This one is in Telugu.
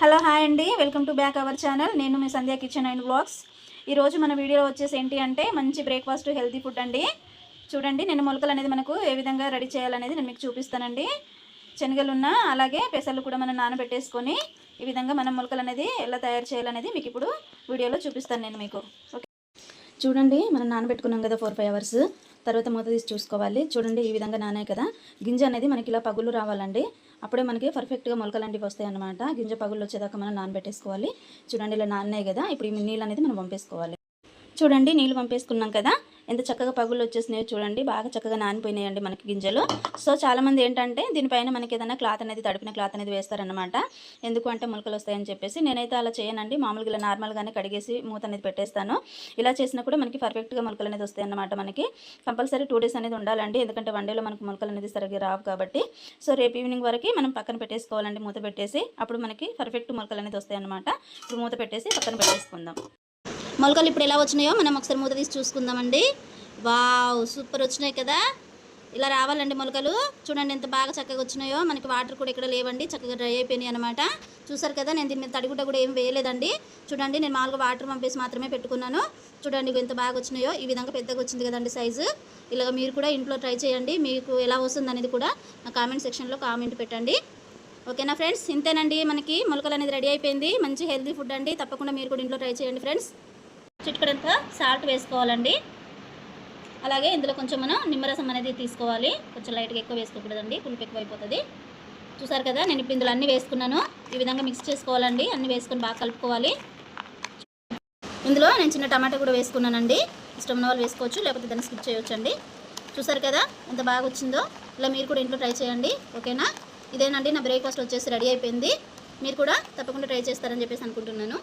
హలో హాయ్ అండి. Welcome to back our channel. నేను మీ సంధ్యా కిచెన్ అండ్ బ్లాగ్స్ ఈరోజు మన వీడియోలో వచ్చేసి ఏంటి అంటే మంచి బ్రేక్ఫాస్ట్ హెల్తీ ఫుడ్ అండి. చూడండి నేను మొలకలు అనేది మనకు ఏ విధంగా రెడీ చేయాలనేది నేను మీకు చూపిస్తానండి. శనగలు ఉన్న అలాగే పెసలు కూడా మనం నానబెట్టేసుకొని ఈ విధంగా మనం మొలకలు అనేది ఎలా తయారు చేయాలనేది మీకు ఇప్పుడు వీడియోలో చూపిస్తాను నేను మీకు. ఓకే. చూడండి మనం నానబెట్టుకున్నాం కదా ఫోర్ ఫైవ్ అవర్స్ తర్వాత మూత తీసి చూసుకోవాలి. చూడండి ఈ విధంగా నానాయి కదా. గింజ అనేది మనకి ఇలా పగులు రావాలండి. అప్పుడే మనకి పర్ఫెక్ట్గా మొలకలాంటివి అనేవి వస్తాయి అన్నమాట. గింజ పగులు వచ్చేదాకా మనం నానబెట్టేసుకోవాలి. చూడండి ఇలా నాన్నాయి కదా. ఇప్పుడు ఈ నీళ్ళు అనేది మనం పంపేసుకోవాలి చూడండి నీళ్ళు పంపేసుకున్నాం కదా. ఎంత చక్కగా పగులు వచ్చేసినాయో చూడండి. బాగా చక్కగా నానిపోయినాయండి మనకి గింజలు. సో చాలామంది ఏంటంటే దీనిపైన మనకి ఏదైనా క్లాత్ అనేది తడిపిన క్లాత్ అనేది వేస్తారనమాట ఎందుకు అంటే మొలకలు వస్తాయని చెప్పేసి నేనైతే అలా చేయనండి. మామూలుగా ఇలా నార్మల్గానే కడిగేసి మూత అనేది పెట్టేస్తాను. ఇలా చేసినా కూడా మనకి పర్ఫెక్ట్గా మొలకలు అనేది వస్తాయి అన్నమాట మనకి. కంపల్సరీ టూ డేస్ అనేది ఉండాలండి. ఎందుకంటే వన్ డేలో మనకు మొలకలు అనేది సరిగ్గా రావు కాబట్టి. సో రేపు ఈవినింగ్ వరకు మనం పక్కన పెట్టేసుకోవాలండి మూత పెట్టేసి. అప్పుడు మనకి పర్ఫెక్ట్ మొలకలు అనేది వస్తాయన్నమాట. ఇప్పుడు మూత పెట్టేసి పక్కన పెట్టేసుకుందాం. మొలకలు ఇప్పుడు ఎలా వచ్చినాయో మనం ఒకసారి మూత తీసి చూసుకుందామండి. వావ్ సూపర్ వచ్చినాయి కదా. ఇలా రావాలండి మొలకలు. చూడండి ఎంత బాగా చక్కగా వచ్చినాయో. మనకి వాటర్ కూడా ఇక్కడ లేవండి చక్కగా డ్రై అయిపోయినాయి అనమాట చూసారు కదా నేను దీని మీద తడిగుడ్డ కూడా ఏం వేయలేదండి. చూడండి నేను మామూలుగా వాటర్ పంపేసి మాత్రమే పెట్టుకున్నాను. చూడండి ఎంత బాగా వచ్చినాయో. ఈ విధంగా పెద్దగా వచ్చింది కదండి సైజు. ఇలాగ మీరు కూడా ఇంట్లో ట్రై చేయండి. మీకు ఎలా వస్తుంది అనేది కూడా నా కామెంట్ సెక్షన్లో కామెంట్ పెట్టండి. ఓకేనా ఫ్రెండ్స్? ఇంతేనండి మనకి మొలకలు అనేది రెడీ అయిపోయింది. మంచి హెల్తీ ఫుడ్ అండి. తప్పకుండా మీరు కూడా ఇంట్లో ట్రై చేయండి ఫ్రెండ్స్. చిటికడంతా సాల్ట్ వేసుకోవాలండి. అలాగే ఇందులో కొంచెం మనం నిమ్మరసం అనేది తీసుకోవాలి. కొంచెం లైట్గా ఎక్కువ వేసుకోకూడదండి. పులుపు ఎక్కువ అయిపోతుంది చూసారు కదా నేను ఇప్పుడు ఇందులో అన్నీ వేసుకున్నాను. ఈ విధంగా మిక్స్ చేసుకోవాలండి. అన్నీ వేసుకొని బాగా కలుపుకోవాలి. ఇందులో నేను చిన్న టమాటా కూడా వేసుకున్నానండి. ఇష్టం ఉన్న వాళ్ళు వేసుకోవచ్చు లేకపోతే దాన్ని స్కిప్ చేయొచ్చండి. చూసారు కదా ఎంత బాగా వచ్చిందో. ఇలా మీరు కూడా ఇంట్లో ట్రై చేయండి. ఓకేనా? ఇదేనండి నా బ్రేక్ఫాస్ట్ వచ్చేసి రెడీ అయిపోయింది. మీరు కూడా తప్పకుండా ట్రై చేస్తారని చెప్పేసి అనుకుంటున్నాను.